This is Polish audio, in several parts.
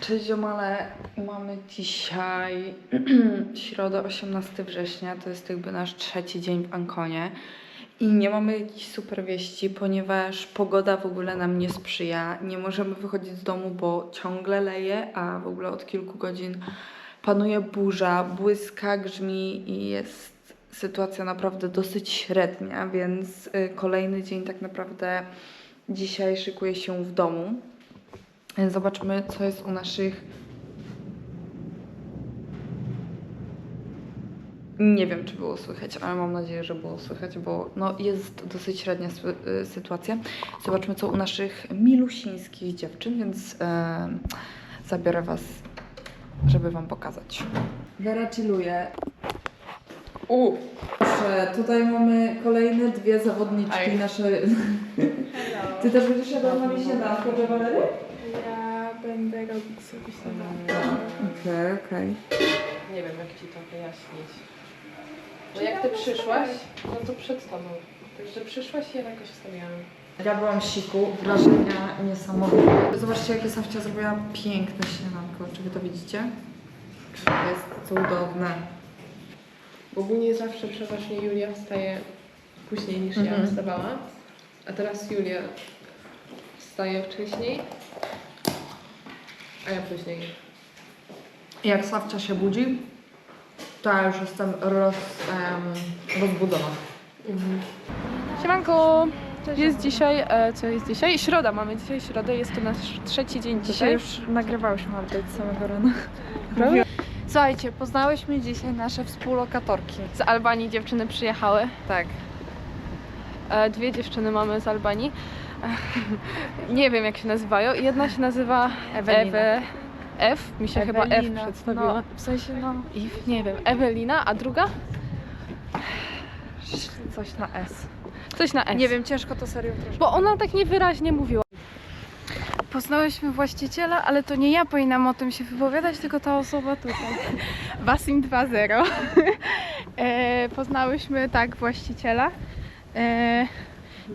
Cześć ziomale, mamy dzisiaj środę 18 września, to jest jakby nasz trzeci dzień w Ankonie. I nie mamy jakichś super wieści, ponieważ pogoda w ogóle nam nie sprzyja, nie możemy wychodzić z domu, bo ciągle leje, a w ogóle od kilku godzin panuje burza, błyska, grzmi i jest sytuacja naprawdę dosyć średnia, więc y, kolejny dzień tak naprawdę dzisiaj szykuje się w domu. Zobaczmy, co jest u naszych. Nie wiem, czy było słychać, ale mam nadzieję, że było słychać, bo no, jest dosyć średnia y, sytuacja. Zobaczmy, co u naszych milusińskich dziewczyn, więc e, zabiorę Was, żeby Wam pokazać. Vera chilluje. U, proszę, tutaj mamy kolejne dwie zawodniczki Aj. nasze. Ty też będziesz jadła z nami śniadanko, że Walery? Ja będę robić sobie śniadanie. Okej, okej. Nie wiem, jak ci to wyjaśnić. Bo jak ty przyszłaś, no to przed tobą. Także przyszłaś i ja jakoś wstawiałam. Ja byłam siku, wrażenia niesamowite. Zobaczcie, jakie Safcia zrobiła piękne śniadanko. Czy wy to widzicie? Jest cudowne. Ogólnie zawsze przeważnie Julia wstaje później niż Mhm. ja wstawała. A teraz Julia wstaje wcześniej, a ja później. Jak Safcia się budzi, to ja już jestem roz, em, rozbudzona. Siemanko! Jest dzisiaj, e, co jest dzisiaj? Środa, mamy dzisiaj środę, jest to nasz trzeci dzień Dzisiaj dzisiaj. już nagrywałyśmy update z samego rana. Prawda? Słuchajcie, poznałyśmy dzisiaj nasze współlokatorki. Z Albanii dziewczyny przyjechały. Tak. E, Dwie dziewczyny mamy z Albanii. Nie wiem jak się nazywają. Jedna się nazywa Ewelina. Ewe, F, mi się chyba F Ewelina. przedstawiła. No, w sensie, no, I nie wiem, Ewelina, a druga? coś na S. Coś na S. Nie wiem, ciężko to serio troszkę. Bo ona tak niewyraźnie mówiła. Poznałyśmy właściciela, ale to nie ja powinnam o tym się wypowiadać, tylko ta osoba tutaj. Wasim 2.0. e, poznałyśmy tak właściciela. E,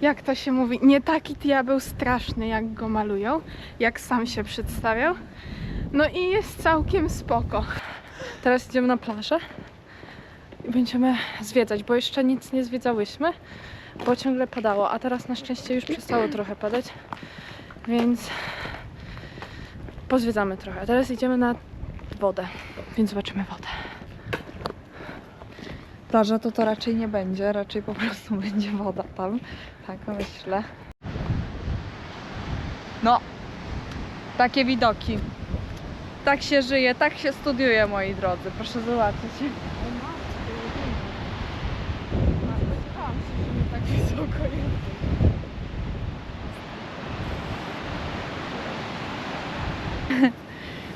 jak to się mówi? Nie taki diabeł straszny, jak go malują, jak sam się przedstawiał. No i jest całkiem spoko. Teraz idziemy na plażę i będziemy zwiedzać, bo jeszcze nic nie zwiedzałyśmy, bo ciągle padało, a teraz na szczęście już przestało trochę padać, więc pozwiedzamy trochę. Teraz idziemy na wodę, więc zobaczymy wodę. Plaża to to raczej nie będzie, raczej po prostu będzie woda tam. Tak myślę. No, takie widoki. Tak się żyje, tak się studiuje, moi drodzy. Proszę zobaczyć.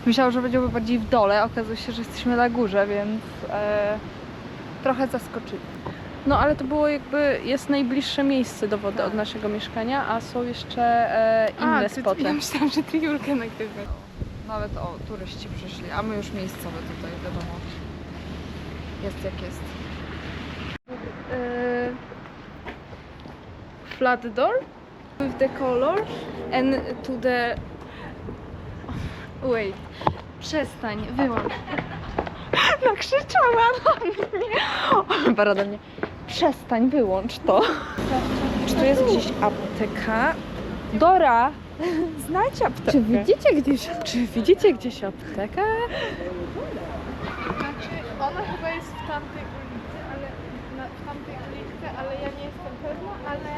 Myślałam, że będziemy bardziej w dole, okazuje się, że jesteśmy na górze, więc e, trochę zaskoczyli. No ale to było jakby, jest najbliższe miejsce do wody od naszego mieszkania, a są jeszcze e, inne a, ty, spoty. Ja myślałam, że ty nagrywasz. Nawet o, turyści przyszli, a my już miejscowe tutaj, wiadomo. Jest jak jest. uh, flat door with the color and to the wait przestań wyłącz nakrzyczała na mnie Bara do mnie przestań wyłącz to. Czy tu jest gdzieś apteka? Dora! Znajdź aptekę. Czy widzicie gdzieś czy widzicie gdzieś aptekę? Znaczy, ona chyba jest w tamtej ulicy, ale na, w tamtej ulicy, ale ja nie jestem pewna, ale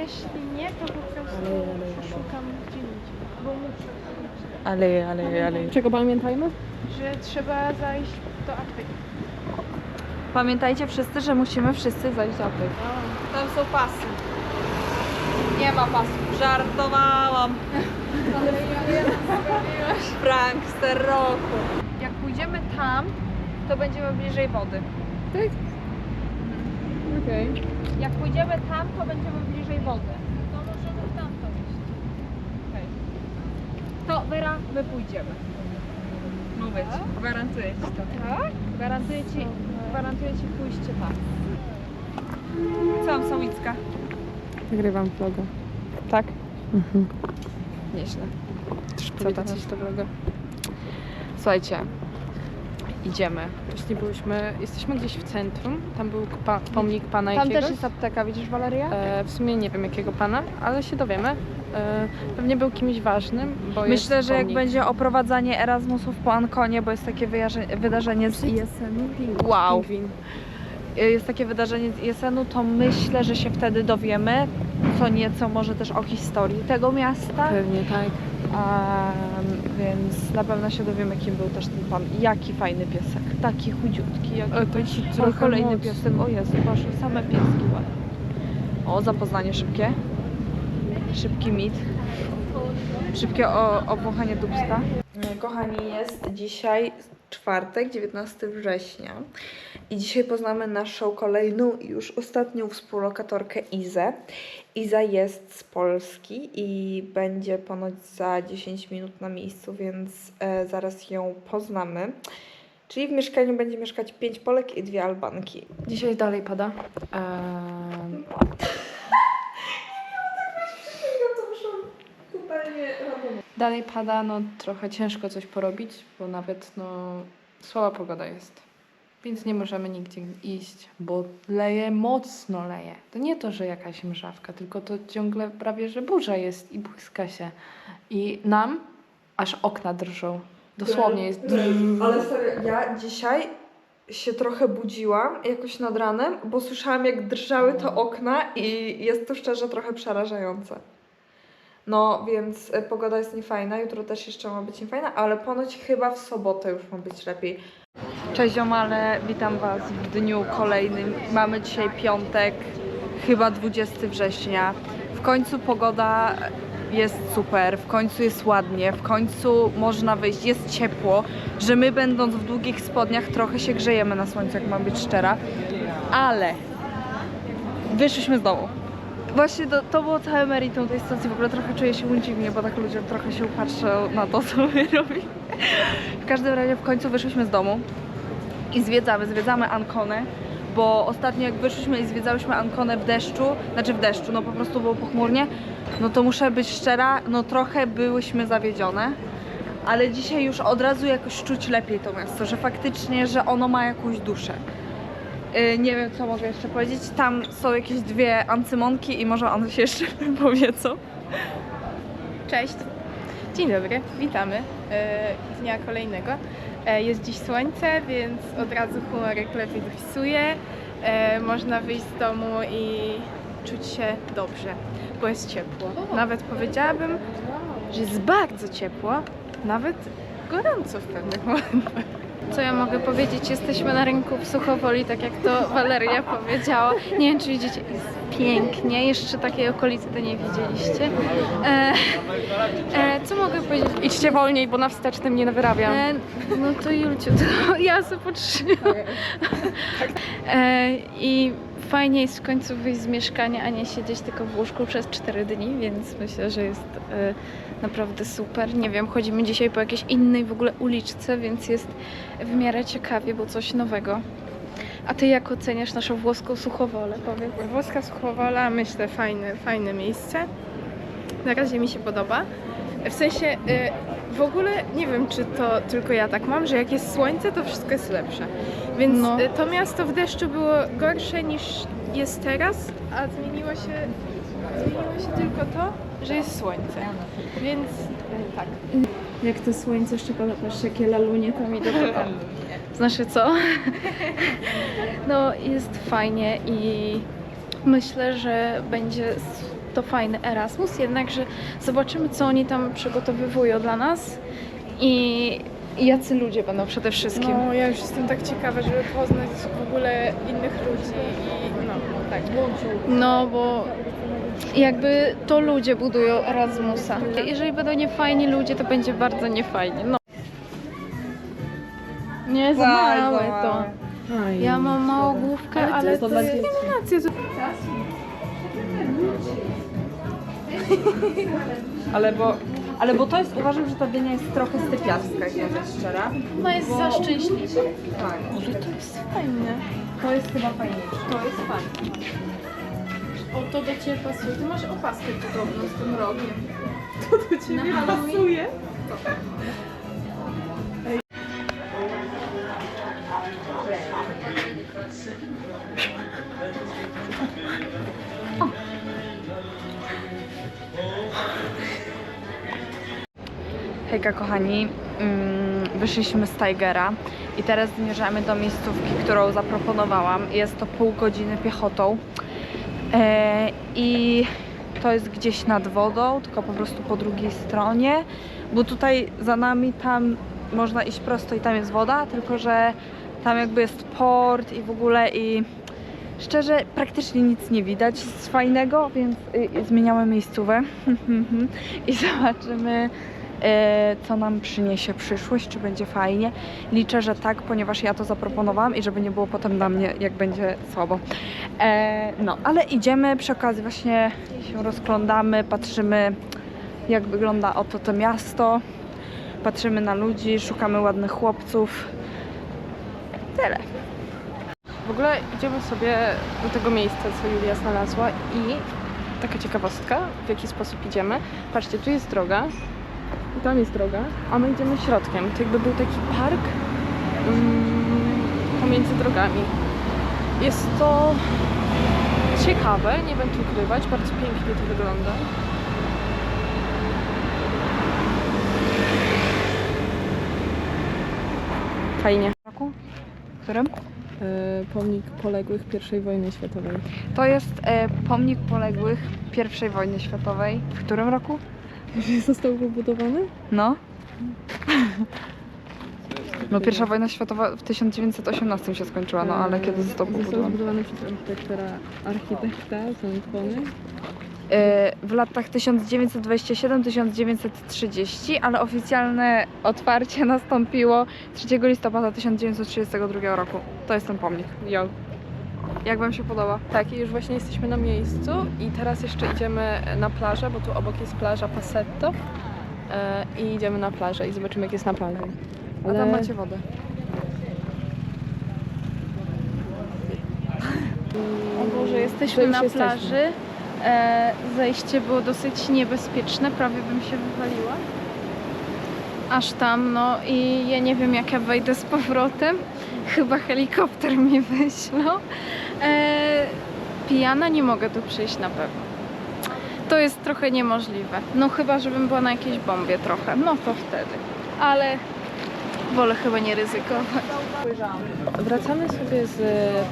jeśli nie, to po prostu poszukam gdzie indziej. Bo muszę, Ale, ale, ale. czego pamiętajmy? Że trzeba zajść do apteki. Pamiętajcie wszyscy, że musimy wszyscy zajść do apteki. Tam są pasy. Nie ma pasów. Żartowałam. Prankster roku. Jak pójdziemy tam, to będziemy bliżej wody. okej Jak pójdziemy tam, to będziemy bliżej wody. To możemy tam to iść. Okej. To Wera, my pójdziemy. Mówię ci, gwarantuję ci to. Tak? Gwarantuję ci, gwarantuję ci pójście tam. Co tam, Sałicka? nagrywam vloga tak Nieźle. Co tam jest dobrego? Słuchajcie, idziemy. Właśnie byłyśmy, jesteśmy gdzieś w centrum, tam był pa, pomnik pana Tam jakiegoś. też jest apteka, widzisz Waleria? E, w sumie nie wiem jakiego pana, ale się dowiemy. E, pewnie był kimś ważnym, bo Myślę, że jak będzie oprowadzanie Erasmusów po Ankonie, bo jest takie wydarzenie z ISN-u. Wow. Pingwin. Jest takie wydarzenie z ISN-u, to myślę, że się wtedy dowiemy co nieco może też o historii tego miasta. Pewnie tak. A, więc na pewno się dowiemy, kim był też ten pan. Jaki fajny piesek. Taki chudziutki. Jak O, taki o, trochę kolejny piesek. O Jezu, Boże, same pieski ładne. O, zapoznanie szybkie. Szybki mit. Szybkie o, obwąchanie dubska. Kochani, jest dzisiaj czwartek, 19 września. I dzisiaj poznamy naszą kolejną i już ostatnią współlokatorkę Izę. Iza jest z Polski i będzie ponoć za 10 minut na miejscu, więc e, zaraz ją poznamy. Czyli w mieszkaniu będzie mieszkać 5 Polek i dwie Albanki. Dzisiaj dalej pada. Ehm, dalej pada, no trochę ciężko coś porobić, bo nawet no słaba pogoda jest. Więc nie możemy nigdzie iść, bo leje mocno leje. To nie to, że jakaś mrzawka, tylko to ciągle prawie, że burza jest i błyska się. I nam aż okna drżą. Dosłownie jest. Ale serio, ja dzisiaj się trochę budziłam jakoś nad ranem, bo słyszałam jak drżały te okna i jest to szczerze trochę przerażające. No, więc e, pogoda jest niefajna, jutro też jeszcze ma być niefajna, ale ponoć chyba w sobotę już ma być lepiej. Cześć ziomale, witam Was w dniu kolejnym. Mamy dzisiaj piątek, chyba 20 września. W końcu pogoda jest super, w końcu jest ładnie, w końcu można wyjść, jest ciepło, że my będąc w długich spodniach trochę się grzejemy na słońcu, jak mam być szczera, ale wyszliśmy z domu. Właśnie to, to było całe meritum tej stacji, w ogóle trochę czuję się dziwnie, bo tak ludzie trochę się upatrzą na to, co my robimy. W każdym razie w końcu wyszliśmy z domu i zwiedzamy, zwiedzamy Ankonę, bo ostatnio jak wyszliśmy i zwiedzałyśmy Ankonę w deszczu, znaczy w deszczu, no po prostu było pochmurnie, no to muszę być szczera, no trochę byłyśmy zawiedzione, ale dzisiaj już od razu jakoś czuć lepiej to miasto, że faktycznie, że ono ma jakąś duszę. Yy, nie wiem, co mogę jeszcze powiedzieć. Tam są jakieś dwie ancymonki i może one się jeszcze powiedzą. Cześć. Dzień dobry, witamy e, dnia kolejnego. E, jest dziś słońce, więc od razu humorek lepiej dopisuje. E, można wyjść z domu i czuć się dobrze, bo jest ciepło. Nawet powiedziałabym, że jest bardzo ciepło, nawet gorąco w pewnych momentach. Co ja mogę powiedzieć? Jesteśmy na rynku w Suchowoli, tak jak to Waleria powiedziała. Nie wiem, czy widzicie, jest pięknie. Jeszcze takiej okolicy to nie widzieliście. E, e, co mogę powiedzieć? Idźcie wolniej, bo na wstecznym nie wyrabiam. E, no to Julciu, to ja sobie potrzymam. E, I fajnie jest w końcu wyjść z mieszkania, a nie siedzieć tylko w łóżku przez 4 dni, więc myślę, że jest e, naprawdę super. Nie wiem, chodzimy dzisiaj po jakiejś innej w ogóle uliczce, więc jest w miarę ciekawie, bo coś nowego. A ty jak oceniasz naszą włoską Suchowolę, powiedz? Włoska Suchowola, myślę, fajne, fajne miejsce. Na razie mi się podoba. W sensie, y, w ogóle nie wiem, czy to tylko ja tak mam, że jak jest słońce, to wszystko jest lepsze. Więc No. y, to miasto w deszczu było gorsze niż jest teraz, a zmieniło się, zmieniło się tylko to, że jest słońce. Więc y, tak. Jak to słońce jeszcze pada, patrz jakie lalunie tam idą. Znaczy co? No jest fajnie i myślę, że będzie to fajny Erasmus, jednakże zobaczymy co oni tam przygotowywują dla nas i jacy ludzie będą przede wszystkim. No, ja już jestem tak ciekawa, żeby poznać w ogóle innych ludzi i no, tak. No bo jakby to ludzie budują Erasmusa. Jeżeli będą niefajni ludzie, to będzie bardzo niefajnie. No. Nie, za małe to. Ja mam małą główkę, ale, to jest eliminacja. Ale bo, ale bo to jest, uważam, że ta dynia jest trochę stypiarska, jak ja być szczera. Ona jest za szczęśliwa. Tak. Może to jest fajne. To jest chyba fajniejsze. To jest fajne. O, to do Ciebie pasuje. Ty masz opaskę podobną z tym rogiem. Kochani, Mm, wyszliśmy z Tigera i teraz zmierzamy do miejscówki, którą zaproponowałam. Jest to pół godziny piechotą e, i to jest gdzieś nad wodą, tylko po prostu po drugiej stronie, bo tutaj za nami tam można iść prosto i tam jest woda, tylko że tam jakby jest port i w ogóle i szczerze praktycznie nic nie widać z fajnego, więc y, zmieniamy miejscówę i zobaczymy co nam przyniesie przyszłość, czy będzie fajnie. Liczę, że tak, ponieważ ja to zaproponowałam i żeby nie było potem dla mnie, jak będzie słabo. E, no, ale idziemy, przy okazji właśnie się rozglądamy, patrzymy jak wygląda oto to miasto, patrzymy na ludzi, szukamy ładnych chłopców. Tyle. W ogóle idziemy sobie do tego miejsca, co Julia znalazła i taka ciekawostka, w jaki sposób idziemy. Patrzcie, tu jest droga i tam jest droga, a my idziemy środkiem. To jakby był taki park mm, pomiędzy drogami. Jest to ciekawe, nie będę ukrywać, bardzo pięknie to wygląda. Fajnie. roku? Którym? E, pomnik poległych I wojny światowej. To jest e, pomnik poległych I wojny światowej. W którym roku? Został pobudowany? No. No pierwsza wojna światowa w 1918 się skończyła, no ale kiedy został Został pobudowany? zbudowany przez architektura, architekta z Antony. E, W latach 1927-1930, ale oficjalne otwarcie nastąpiło 3 listopada 1932 roku. To jest ten pomnik. Jo. Jak wam się podoba? Tak, i już właśnie jesteśmy na miejscu i teraz jeszcze idziemy na plażę, bo tu obok jest plaża Passetto e, i idziemy na plażę i zobaczymy jak jest na plaży. A tam macie wodę. O Boże, jesteśmy na jesteśmy. plaży. E, zejście było dosyć niebezpieczne, prawie bym się wywaliła. Aż tam, no i ja nie wiem jak ja wejdę z powrotem. Chyba helikopter mnie wyślą. E, pijana nie mogę tu przyjść na pewno. To jest trochę niemożliwe. No chyba, żebym była na jakiejś bombie trochę. No to wtedy. Ale wolę chyba nie ryzykować. Wracamy sobie z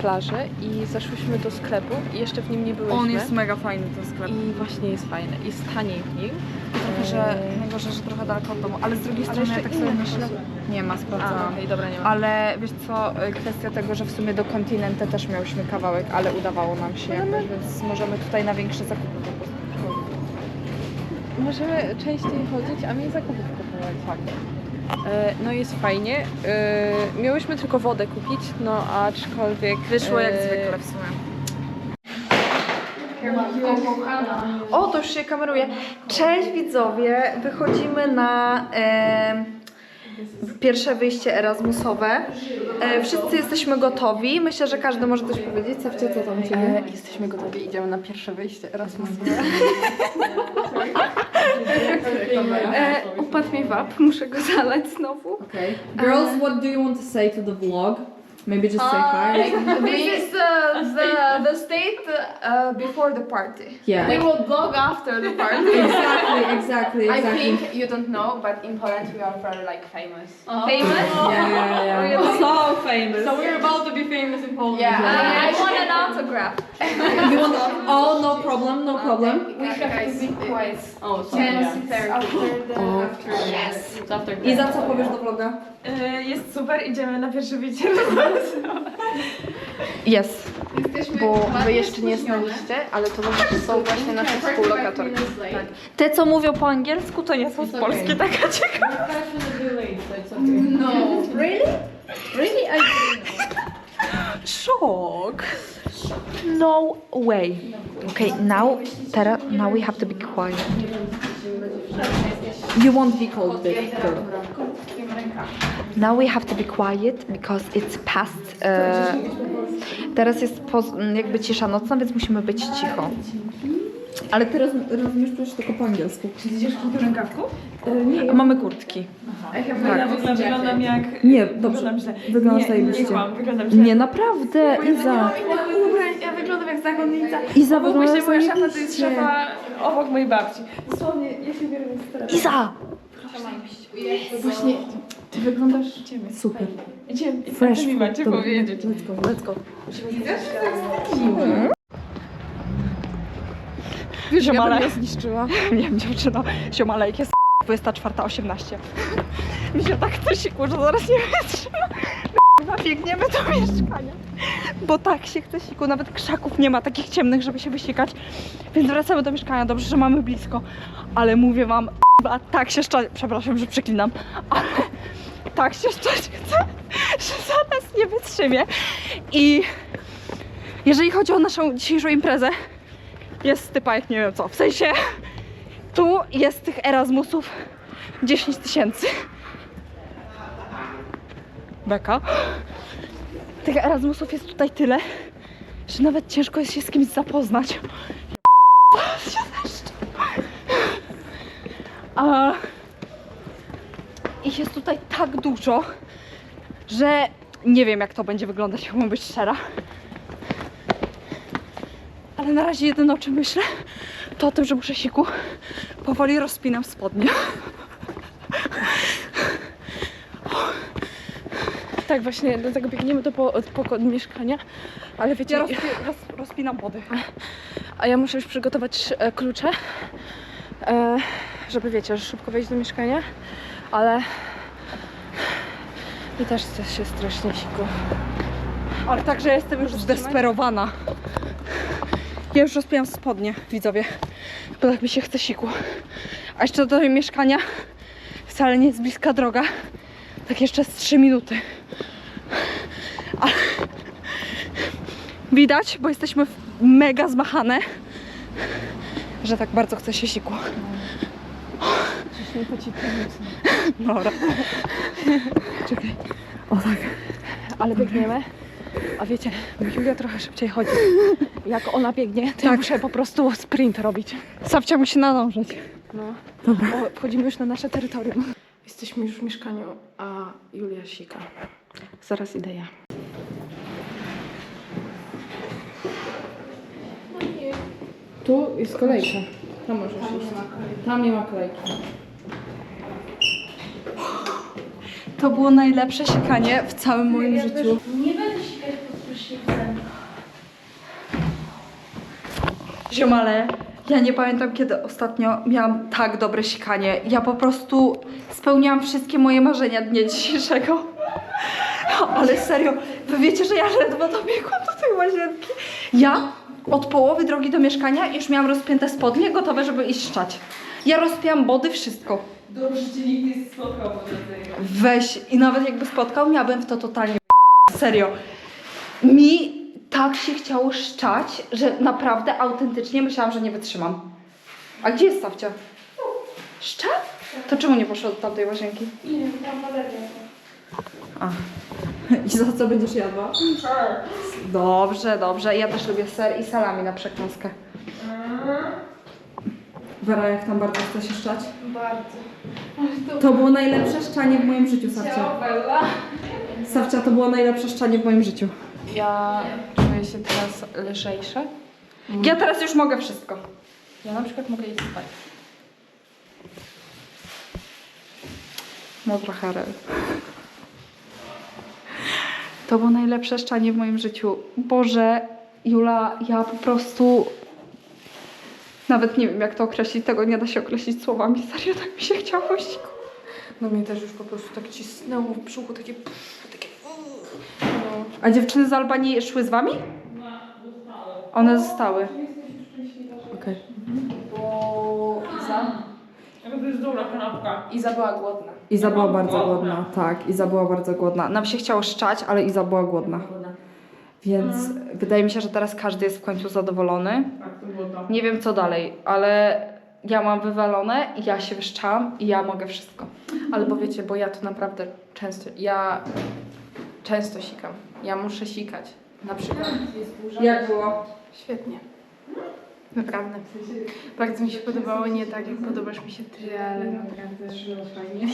plaży i zaszłyśmy do sklepu i jeszcze w nim nie byłyśmy. On jest mega fajny ten sklep. I właśnie jest fajny. Jest taniej w nim. Trochę, że najgorzej, że trochę daleko od domu, ale z drugiej strony ja tak sobie myślę, nie ma, sprawdzałam. okej, dobra, nie ma. Ale wiesz co, y, kwestia tego, że w sumie do kontynentu też miałyśmy kawałek, ale udawało nam się jakoś, więc możemy tutaj na większe zakupy po prostu przychodzić. Możemy częściej chodzić, a mniej zakupów kupować. Tak. E, No jest fajnie. E, Miałyśmy tylko wodę kupić, no aczkolwiek... Wyszło jak e, zwykle w sumie. O, to już się kameruje. Cześć widzowie, wychodzimy na e, pierwsze wyjście Erasmusowe. E, wszyscy jesteśmy gotowi. Myślę, że każdy może coś powiedzieć. Cewcie, co tam ciebie? E, jesteśmy gotowi, idziemy na pierwsze wyjście Erasmusowe. E, upadł mi wap, muszę go zalać znowu. Okay. Girls, what do you want to say to the vlog? Maybe just say hi. This is the, the, the state uh, before the party. Yeah. We will blog after the party. Exactly, exactly, exactly. I think you don't know, but in Poland we are very like famous. Famous? Yeah, yeah, yeah. So famous. So we're about to be famous in Poland. Yeah. I, I want an autograph. you want? Oh, no problem, no problem. We have to be quiet. Oh, Ten after the Oh, after yes. I za co powiesz do vloga? Jest super, idziemy na pierwsze wyjście. Yes. Bo wy jeszcze nie znaliście, ale to są właśnie nasze współlokatorki. Te co mówią po angielsku to nie są z Polski, taka ciekawa. No. Really? Really? I Shock. No way. Okay, now, teraz, now we have to be quiet. You won't be called big girl. Now we have to be quiet because it's past. E, teraz jest jakby cisza nocna, więc musimy być cicho. Ale ty roz, rozumiesz przecież tylko po angielsku. A mamy kurtki. Wyglądam jak... Nie, dobrze. Wyglądam źle. Wyglądasz Nie, nie kłam, wyglądam źle. Nie, naprawdę, Iza. Ja wyglądam jak zakonnica. Iza Obok właśnie moja szafa to jest szafa obok mojej babci. Dosłownie, ja się biorę teraz. Iza! Właśnie, ty wyglądasz... Super. Idziemy, Fresh mi food. macie powiedzieć. Let's go, let's go. Wiesz, Ja bym zniszczyła. Wiem, dziewczyno, siomalejk jest 24.18. Mi się tak to siku, że zaraz nie wytrzyma. Kurwa, Biegniemy do mieszkania. Bo tak się chce siku, nawet krzaków nie ma takich ciemnych, żeby się wysikać. Więc wracamy do mieszkania, dobrze, że mamy blisko. Ale mówię wam, kurwa, tak się szczać, przepraszam, że przeklinam, ale tak się szczać chce, że zaraz nie wytrzymię. I jeżeli chodzi o naszą dzisiejszą imprezę, jest typa jak nie wiem co. W sensie tu jest tych Erasmusów 10 tysięcy. Beka. Tych Erasmusów jest tutaj tyle, że nawet ciężko jest się z kimś zapoznać. A ich jest tutaj tak dużo, że nie wiem jak to będzie wyglądać, jak mam być szczera. Ale na razie jedyne o czym myślę, to o tym, że muszę siku. Powoli rozpinam spodnie. Tak, właśnie, dlatego biegniemy do po, poko- mieszkania. Ale wiecie, Ja rozpi roz rozpinam body. a ja muszę już przygotować e, klucze, e, żeby wiecie, że szybko wejść do mieszkania, ale i też też się strasznie siku. Ale także jestem już zdesperowana. Ja już rozpinam spodnie, widzowie. Bo tak mi się chce siku. A jeszcze do mieszkania wcale nie jest bliska droga. Tak jeszcze z 3 minuty. Ale widać, bo jesteśmy mega zmachane, że tak bardzo chce się siku. Dobra. Czekaj. O tak. Ale biegniemy. A wiecie, Julia trochę szybciej chodzi. Jak ona biegnie, to ja Tak. muszę po prostu sprint robić. Sabcia musi nadążyć. No. O, wchodzimy już na nasze terytorium. Jesteśmy już w mieszkaniu, a Julia sika. Zaraz idę ja. Tu jest kolejka. Tam możesz iść. Tam nie ma kolejki. To było najlepsze sikanie w całym moim życiu. Nie będę sikać pod prysznicem. Ziomale, ja nie pamiętam kiedy ostatnio miałam tak dobre sikanie. Ja po prostu spełniałam wszystkie moje marzenia dnia dzisiejszego. Ale serio, wy wiecie, że ja ledwo dobiegłam do tej łazienki. Ja od połowy drogi do mieszkania już miałam rozpięte spodnie, gotowe, żeby iść szczać. Ja rozpiłam body, wszystko. Dobrze, że cię nikt nie spotkał po. Weź i nawet jakby spotkał, miałabym w to totalnie serio. Mi tak się chciało szczać, że naprawdę autentycznie myślałam, że nie wytrzymam. A gdzie jest Stawcia? Szcza? To czemu nie poszła do tamtej łazienki? Nie wiem, tam alergia. A. I za co będziesz jadła? Dobrze, dobrze. Ja też lubię ser i salami na przekąskę. Wera, jak tam bardzo chce się szczać? Bardzo. To było najlepsze szczanie w moim życiu, Sawcia. Sawcia, to było najlepsze szczanie w moim życiu. Ja czuję się teraz lżejsza. Ja teraz już mogę wszystko. Ja na przykład mogę iść spać. No trochę rel. To było najlepsze szczanie w moim życiu. Boże, Jula, ja po prostu nawet nie wiem jak to określić, tego nie da się określić słowami. Serio, tak mi się chciało siku. No mnie też już po prostu tak cisnęło w brzuchu, takie... takie no. A dziewczyny z Albanii szły z wami? One zostały. Okej. Bo Iza... To jest dobra kanapka. Iza była głodna. Iza była bardzo głodna. Tak, Iza była bardzo głodna. Nam się chciało szczać, ale Iza była głodna. Więc wydaje mi się, że teraz każdy jest w końcu zadowolony. Tak, to było to. Nie wiem co dalej, ale ja mam wywalone, ja się wyszczałam i ja mogę wszystko. Ale bo wiecie, bo ja to naprawdę często... Ja często sikam. Ja muszę sikać. Na przykład. Jak było? Świetnie. Naprawdę. Bardzo mi się podobało, nie tak jak podobasz mi się ty, ale naprawdę fajnie.